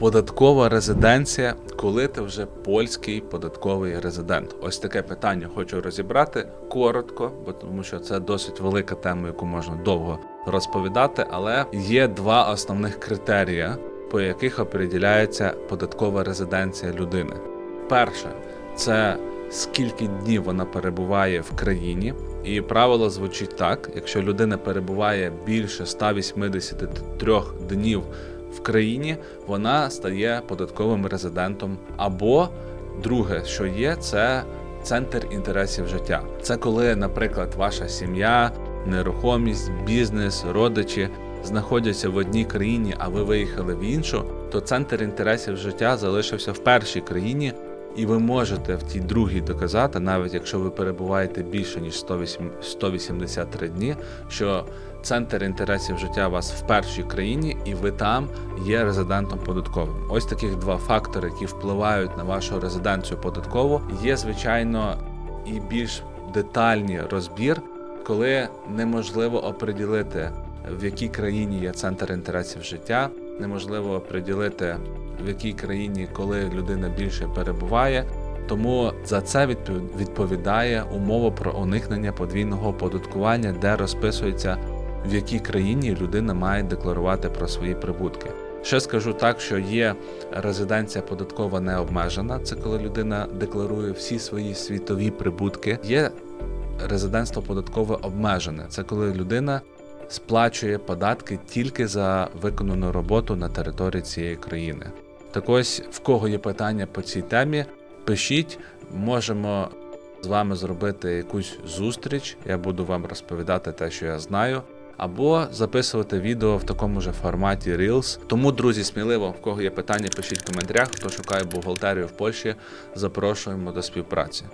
Податкова резиденція, коли ти вже польський податковий резидент. Ось таке питання хочу розібрати коротко, бо тому що це досить велика тема, яку можна довго розповідати. Але є два основних критерія, по яких определяється податкова резиденція людини. Перше це скільки днів вона перебуває в країні. І правило звучить так: якщо людина перебуває більше 183 днів в країні, вона стає податковим резидентом. Або друге, що є, це центр інтересів життя. Це коли, наприклад, ваша сім'я, нерухомість, бізнес, родичі знаходяться в одній країні, а ви виїхали в іншу, то центр інтересів життя залишився в першій країні. І ви можете в тій другій доказати, навіть якщо ви перебуваєте більше ніж 108 183 дні, що центр інтересів життя у вас в першій країні, і ви там є резидентом податковим. Ось таких два фактори, які впливають на вашу резиденцію податкову. Є звичайно і більш детальний розбір, коли неможливо оприділити, в якій країні є центр інтересів життя, неможливо оприділити в якій країні, коли людина більше перебуває. Тому за це відповідає умова про уникнення подвійного оподаткування, де розписується, в якій країні людина має декларувати про свої прибутки. Ще скажу так, що є резиденція податкова не обмежена, це коли людина декларує всі свої світові прибутки. Є резидентство податкове обмежене, це коли людина сплачує податки тільки за виконану роботу на території цієї країни. Так ось, в кого є питання по цій темі, пишіть, можемо з вами зробити якусь зустріч. Я буду вам розповідати те, що я знаю, або записувати відео в такому ж форматі Reels. Тому, друзі, сміливо, в кого є питання, пишіть в коментарях. Хто шукає бухгалтерію в Польщі, запрошуємо до співпраці.